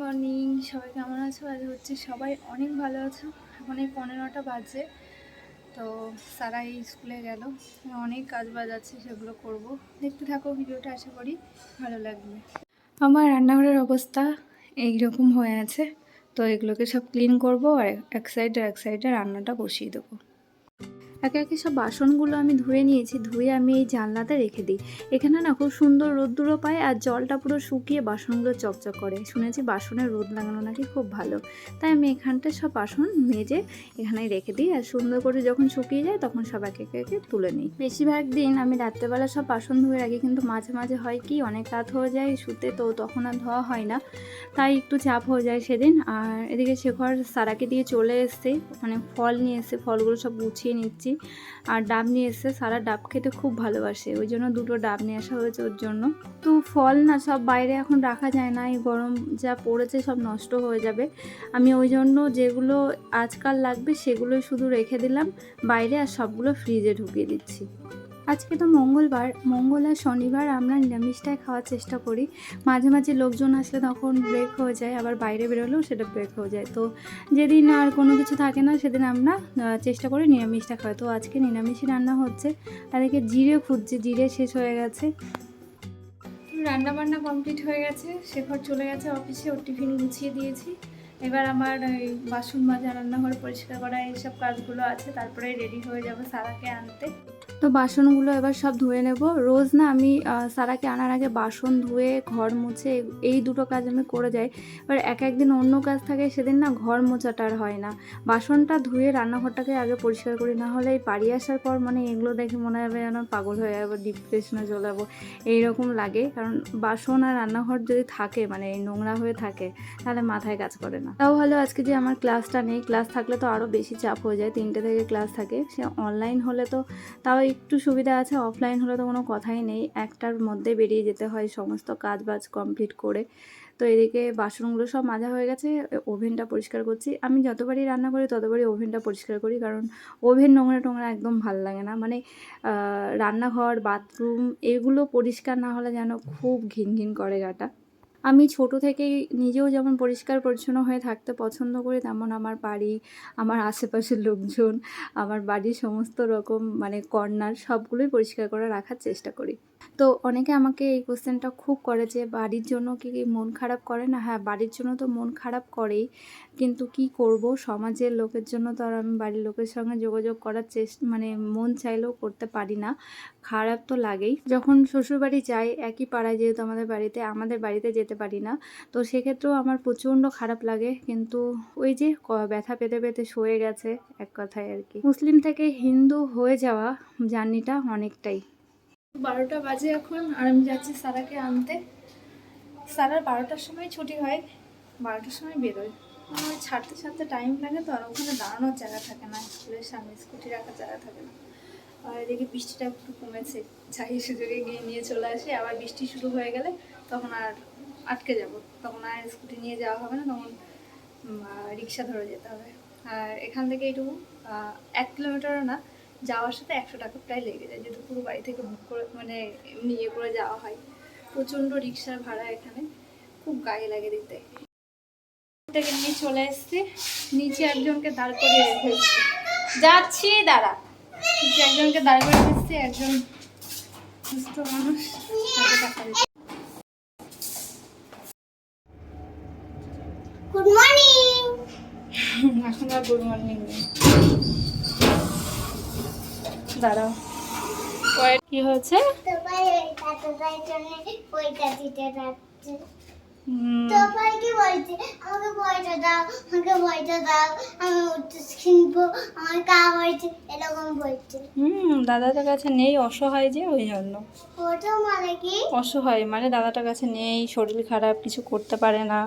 Morning, সবাই কেমন আছো? আজ হচ্ছে সবাই অনেক ভালো আছো। এখন এই পনেরোটা বাজে, তো সারা এই স্কুলে গেল। অনেক কাজ বাজ আছে, সেগুলো করব। দেখতে থাকো ভিডিওটা, আশা করি ভালো লাগবে। আমার রান্নাঘরের অবস্থা এই রকম হয়ে আছে, তো এগুলোকে সব ক্লিন করব আর এক সাইডে এক সাইডে রান্নাটা বসিয়ে দেবো। একে একে সব বাসনগুলো আমি ধুয়ে নিয়েছি, ধুয়ে আমি এই জানলাতে রেখে দিই। এখানে না খুব সুন্দর রোদ্দুরও পায় আর জলটা পুরো শুকিয়ে বাসনগুলো চকচক করে। শুনেছি বাসনের রোদ লাগানো নাকি খুব ভালো। তাই আমি এখানটা সব বাসন মেজে এখানে রেখে দিই আর সুন্দর করে যখন শুকিয়ে যায় তখন সব একে একে একে তুলে নিই। বেশিরভাগ দিন আমি রাত্রেবেলা সব বাসন ধুয়ে রাখি কিন্তু মাঝে মাঝে হয় কি অনেক রাত হয়ে যায় শুতে তো তখন আর ধোয়া হয় না। তাই একটু চাপ হয়ে যায় সেদিন আর এদিকে শেখর সারাকে দিয়ে চলে এসছে মানে ফল নিয়ে এসছে, ফলগুলো সব গুছিয়ে নিচ্ছি। আর ডাব নিয়ে এসে সারা ডাব খেতে খুব ভালোবাসে। ওই জন্য দুটো ডাব নিয়ে আসা হয়েছে ওর জন্য। তো ফল না, সব বাইরে এখন রাখা যায় না। এই গরম যা পড়েছে সব নষ্ট হয়ে যাবে। আমি ওই জন্য যেগুলো আজকাল লাগবে সেগুলোই শুধু রেখে দিলাম। বাইরে আর সবগুলো ফ্রিজে ঢুকিয়ে দিচ্ছি। আজকে তো মঙ্গলবার, মঙ্গল আর শনিবার আমরা নিরামিষটাই খাওয়ার চেষ্টা করি। মাঝে মাঝে লোকজন আসলে তখন ব্রেক হয়ে যায়, আবার বাইরে বেরোলেও সেটা ব্রেক হয়ে যায়। তো যেদিন আর কোনো কিছু থাকে না, সেদিন আমরা চেষ্টা করি নিরামিষটা খাওয়া তো আজকে নিরামিষই রান্না হচ্ছে। তাদেরকে জিরে খুঁজছে জিরে শেষ হয়ে গেছে। রান্না বান্না কমপ্লিট হয়ে গেছে শেখর চলে গেছে অফিসে ওর টিফিন গুছিয়ে দিয়েছি। এবার আমার ওই বাসন মাজা, রান্নাঘর পরিষ্কার করা, এইসব কাজগুলো আছে তারপরে রেডি হয়ে যাব সারাকে আনতে। তো বাসনগুলো এবার সব ধুয়ে নেব। রোজ না আমি সারাকে আনার আগে বাসন ধুয়ে, ঘর মুছে, এই- দুটো কাজ আমি করে যাই। এবার এক একদিন অন্য কাজ থাকে, সেদিন না ঘর মোছাটা আর হয় না। বাসনটা ধুয়ে রান্নাঘরটাকে আগে পরিষ্কার করি, না হলে এই বাড়ি আসার পর মানে এগুলো দেখে মনে হবে যেন পাগল হয়ে যাব ডিপ্রেশনে চলে যাব। এইরকম লাগে, কারণ বাসন আর রান্নাঘর যদি থাকে মানে এই নোংরা হয়ে থাকে, তাহলে মাথায় কাজ করে না। তাও ভালো আজকে যে আমার ক্লাসটা নেই, ক্লাস থাকলে তো আরও বেশি চাপ হয়ে যায়, তিনটে থেকে ক্লাস থাকে। সে অনলাইন হলে তো তাও একটু সুবিধা আছে অফলাইন হলে তো কোনো কথাই নেই। একটার মধ্যে বেরিয়ে যেতে হয় সমস্ত কাজ বাজ কমপ্লিট করে। তো এদিকে বাসনগুলো সব মাজা হয়ে গেছে, ওভেনটা পরিষ্কার করছি। আমি যতবারই রান্না করি, ততবারই ওভেনটা পরিষ্কার করি, কারণ ওভেন নোংরা টোংরা একদম ভালো লাগে না। মানে রান্নাঘর, বাথরুম, এগুলো পরিষ্কার না হলে যেন খুব ঘিন ঘিন করে গাটা। আমি ছোট থেকেই নিজেও যেমন পরিষ্কার পরিচ্ছন্ন হয়ে থাকতে পছন্দ করি, তেমন আমার বাড়ি, আমার আশেপাশের লোকজন, আমার বাড়ির সমস্ত রকম মানে কর্নার সবগুলোই পরিষ্কার করে রাখার চেষ্টা করি। তো অনেকে আমাকে এই কোশ্চেনটা খুব করে যে, বাড়ির জন্য কি মন খারাপ করে? না হ্যাঁ বাড়ির জন্য তো মন খারাপ করেই। কিন্তু কি করব? সমাজের লোকের জন্য তো আর আমি বাড়ির লোকের সঙ্গে যোগাযোগ করার চেষ্টা মানে মন চাইলেও করতে পারি না। খারাপ তো লাগেই। যখন শ্বশুরবাড়ি যাই, একই পাড়ায় যেহেতু আমাদের বাড়িতে আমাদের বাড়িতে যেতে পারি না। তো সেক্ষেত্রেও আমার প্রচণ্ড খারাপ লাগে। কিন্তু ওই যে ব্যথা পেতে পেতে সয়ে গেছে, এক কথায় আর কি। মুসলিম থেকে হিন্দু হয়ে যাওয়া জার্নিটা অনেকটাই। বারোটা বাজে এখন, আর আমি যাচ্ছি সারাকে আনতে। সারার বারোটার সময় ছুটি হয়, বারোটার সময় বেরোয়। আমার ছাড়তে ছাড়তে টাইম লাগে তো, আর ওখানে দাঁড়ানোর জায়গা থাকে না, স্কুলের সামনে স্কুটি রাখার জায়গা থাকে না। আর এদিকে বৃষ্টিটা একটু কমেছে চাই সুযোগে গিয়ে নিয়ে চলে আসি। আবার বৃষ্টি শুরু হয়ে গেলে তখন আর আটকে যাব। তখন আর স্কুটি নিয়ে যাওয়া হবে না, তখন রিক্সা ধরে যেতে হবে। আর এখান থেকে এইটুকু এক কিলোমিটারও না যাওয়ার সাথে একশো টাকা প্রায় লেগে যায় যেহেতু পুরো বাড়ি থেকে বুক করে মানে ইয়ে করে যাওয়া হয়। প্রচণ্ড রিক্সার ভাড়া এখানে খুব গায়ে লাগে দিতে থেকে নিয়ে চলে এসছি নিচে একজনকে দাঁড় করিয়ে রেখে যাচ্ছি দাঁড়া। নিচে একজনকে দাঁড় করে এসছি একজন সুস্থ মানুষ তাকে টাকা দিতে গুড মর্নিং এখন আর গুড মর্নিং নেই। দাঁড়াও। কি হয়েছে? তোমার দাদার জন্য পয়সা দিতে যাচ্ছে। হুম, তোমার কি বলছে আমাকে পয়সা দাও আমাকে পয়সা দাও আমি উঠতে কিনবো আমার কাজ হয়েছে এরকম বলছে। হুম দাদাটার কাছে নেই অসহায় যে ওই জন্য। ওটা মানে কি? অসহায় মানে দাদাটার কাছে নেই শরীর খারাপ কিছু করতে পারে না।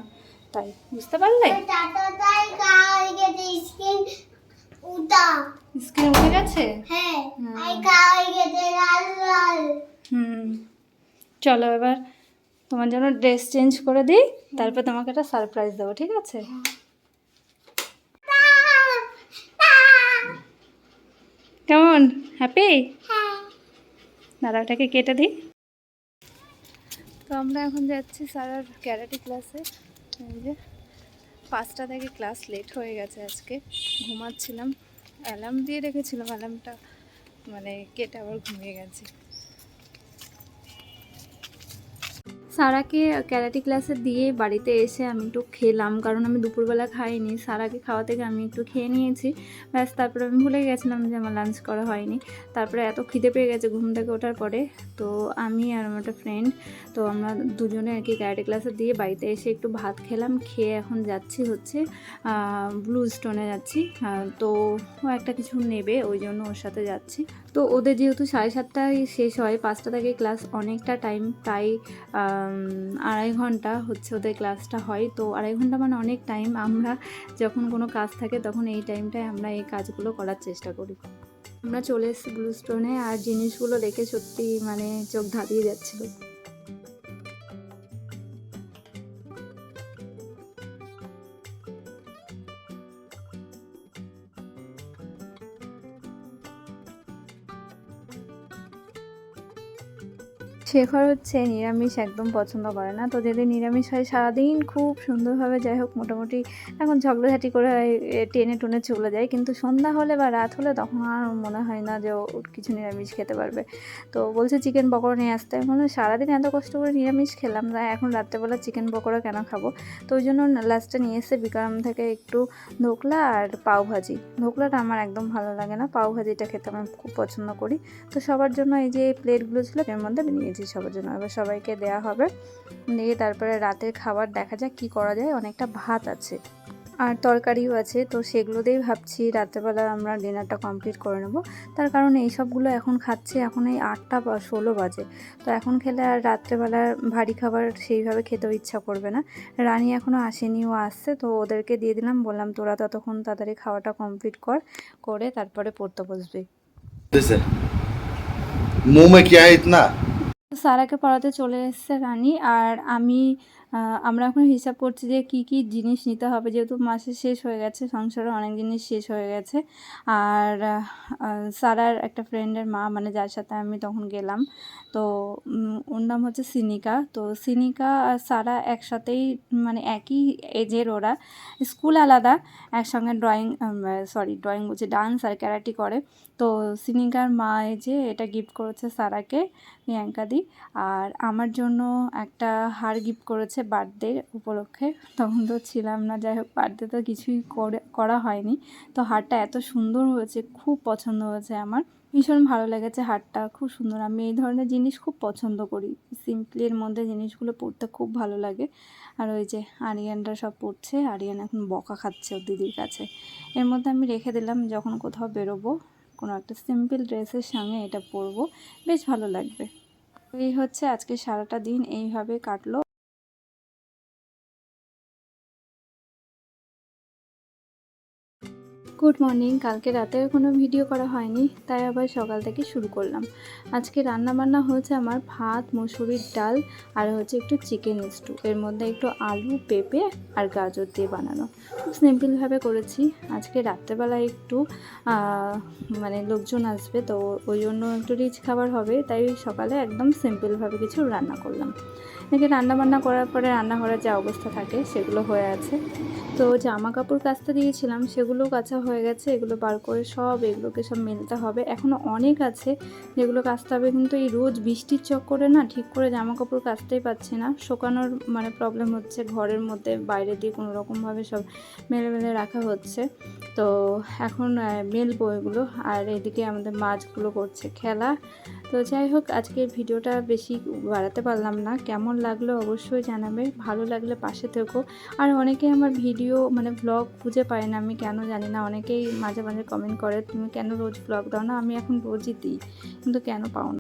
তাই বুঝতে পারলে? দাদাটাই কাজ গেছে স্কিন স্ক্রিন উঠে গেছে? হ্যাঁ হুম। এই গেছে লাল লাল। হুম। চলো এবার তোমার জন্য ড্রেস চেঞ্জ করে দিই তারপর তোমাকে একটা সারপ্রাইজ দেবো ঠিক আছে? কেমন? হ্যাপি হ্যাঁ। দাদাটাকে কেটে দিই। তো আমরা এখন যাচ্ছি স্যারের ক্যারাটে ক্লাসে। যে। পাঁচটা থেকে ক্লাস লেট হয়ে গেছে আজকে। ঘুমাচ্ছিলাম অ্যালার্ম দিয়ে রেখেছিলাম অ্যালার্মটা মানে কেটে আবার ঘুমিয়ে গেছি। সারাকে ক্যারাটে ক্লাসে দিয়ে বাড়িতে এসে আমি একটু খেলাম, কারণ আমি দুপুরবেলা খাইনি। সারাকে খাওয়া থেকে আমি একটু খেয়ে নিয়েছি। ব্যাস, তারপরে আমি ভুলে গেছিলাম যে আমার লাঞ্চ করা হয়নি। তারপরে এত খিদে পেয়ে গেছে ঘুম থেকে ওঠার পরে। তো আমি আর আমার একটা ফ্রেন্ড তো আমরা দুজনে আর কি ক্যারাটে ক্লাসে দিয়ে বাড়িতে এসে একটু ভাত খেলাম, খেয়ে এখন যাচ্ছি হচ্ছে ব্লু স্টোনে যাচ্ছি। তো ও একটা কিছু নেবে, ওই জন্য ওর সাথে যাচ্ছি। তো ওদের যেহেতু সাড়ে সাতটায় শেষ হয়, পাঁচটা থেকে ক্লাস অনেকটা টাইম প্রায় আড়াই ঘণ্টা হচ্ছে ওদের ক্লাসটা হয়। তো আড়াই ঘণ্টা মানে অনেক টাইম আমরা যখন কোনো কাজ থাকে তখন এই টাইমটায় আমরা এই কাজগুলো করার চেষ্টা করি। আমরা চলে এসেছি ব্লু স্টোনে আর জিনিসগুলো দেখে সত্যি মানে চোখ ধাঁধিয়ে যাচ্ছিল। শেখর হচ্ছে নিরামিষ, একদম পছন্দ করে না। তো যেদিন নিরামিষ হয়, সারাদিন খুব সুন্দরভাবে যাই হোক, মোটামুটি এখন ঝগড়াঝাটি করে টেনে টুনে চলে যায়। কিন্তু সন্ধ্যা হলে বা রাত হলে তখন আর মনে হয় না যে ও কিছু নিরামিষ খেতে পারবে। তো বলছে চিকেন পকোড়া নিয়ে আসতে। বললাম, সারাদিন এত কষ্ট করে নিরামিষ খেলাম তাই এখন রাত্রেবেলা চিকেন পকোড়া কেন খাব? তো ওই জন্য লাস্টে নিয়ে এসে বিক্রম থেকে একটু ধোকলা আর পাও ভাজি। ধোকলাটা আমার একদম ভালো লাগে না। পাও ভাজিটা খেতে আমি খুব পছন্দ করি। তো সবার জন্য এই যে প্লেটগুলো ছিল, এর মধ্যে দিয়েছি সবার জন্য। এবার সবাইকে দেয়া হবে। দিয়ে তারপরে রাতের খাবার দেখা যাক কি করা যায়। অনেকটা ভাত আছে আর তরকারিও আছে। তো সেগুলো দিয়েই ভাবছি রাত্রেবেলা আমরা ডিনারটা কমপ্লিট করে নেব। তার কারণ এই সবগুলো এখন খাচ্ছি। এখন এই আটটা বা ষোলো বাজে। তো এখন খেলে আর রাত্রেবেলা ভারী খাবার সেইভাবে খেতেও ইচ্ছা করবে না। রানী এখনও আসেনি, ও আসছে। তো ওদেরকে দিয়ে দিলাম। বললাম, তোরা ততক্ষণ তাড়াতাড়ি খাওয়াটা কমপ্লিট কর, করে তারপরে পড়তে বসবি। মে ইতনা? তো সারাকে পড়াতে চলে এসছে রানী আর আমি আমরা এখন হিসাব করছি যে কি কি জিনিস নিতে হবে। যেহেতু মাসে শেষ হয়ে গেছে সংসারে অনেক জিনিস শেষ হয়ে গেছে। আর সারার একটা ফ্রেন্ডের মা মানে যার সাথে আমি তখন গেলাম, তো ওর নাম হচ্ছে সিনিকা। তো সিনিকা আর সারা একসাথেই মানে একই এজের ওরা। স্কুল আলাদা, একসঙ্গে ড্রয়িং সরি ড্রয়িং বলছে ডান্স আর ক্যারাটি করে। তো সিনিকার মা যে, এটা গিফট করেছে সারাকে প্রিয়াঙ্কা দি আর আমার জন্য একটা হার গিফট করেছে বার্থডে উপলক্ষে, তখন তো ছিলাম না। যাই হোক, বার্থডে তো কিছুই করে, করা হয়নি। তো হারটা এত সুন্দর হয়েছে, খুব পছন্দ হয়েছে আমার। ভীষণ ভালো লেগেছে হারটা, খুব সুন্দর। আমি এই ধরনের জিনিস খুব পছন্দ করি। সিম্পলির মধ্যে জিনিসগুলো পরতে খুব ভালো লাগে। আর ওই যে আরিয়ানরা সব পড়ছে, আরিয়ান এখন বকা খাচ্ছে ওর দিদির কাছে। এর মধ্যে আমি রেখে দিলাম, যখন কোথাও বেরোবো, কোনো একটা সিম্পল ড্রেসের সঙ্গে এটা পরবো, বেশ ভালো লাগবে। এই হচ্ছে আজকে সারাটা দিন, এইভাবে কাটলো। গুড মর্নিং কালকে রাতে কোনো ভিডিও করা হয়নি, তাই আবার সকাল থেকে শুরু করলাম। আজকে রান্না বান্না হয়েছে আমার ভাত, মুসুরির ডাল আর হচ্ছে একটু চিকেন স্টু এর মধ্যে একটু আলু, পেঁপে আর গাজর দিয়ে বানানো। খুব সিম্পলভাবে করেছি। আজকে রাত্রেবেলা একটু মানে লোকজন আসবে, তো ওই জন্য একটু রিচ খাবার হবে, তাই সকালে একদম সিম্পলভাবে কিছু রান্না করলাম। এদিকে রান্না বান্না করার পরে রান্নাঘরের যে অবস্থা থাকে সেগুলো হয়ে আছে। তো জামা কাপড় কাচতে দিয়েছিলাম সেগুলো কাচা হয়ে গেছে, এগুলো বার করে সব এগুলোকে সব মেলতে হবে। এখনও অনেক আছে যেগুলো কাচতে হবে, কিন্তু এই রোজ বৃষ্টির চক্করে না ঠিক করে জামা কাপড় কাচতেই পারছি না। শোকানোর মানে প্রবলেম হচ্ছে, ঘরের মধ্যে বাইরে দিয়ে কোনো রকমভাবে সব মেলে মেলে রাখা হচ্ছে। তো এখন মেলবো এগুলো। আর এদিকে আমাদের মাছগুলো করছে খেলা। তো যাই হোক, আজকের ভিডিওটা বেশি বাড়াতে পারলাম না। কেমন লাগল অবশ্যই জানাবে ভালো লাগলে পাশে থেকো। আর অনেকেই আমার ভিডিও মানে ব্লগ খুঁজে পায় না, আমি কেন জানি না, অনেকেই মাঝে মাঝে কমেন্ট করে, তুমি কেন রোজ ব্লগ দাও না? আমি এখন রোজই দিই। কিন্তু কেন পাও না?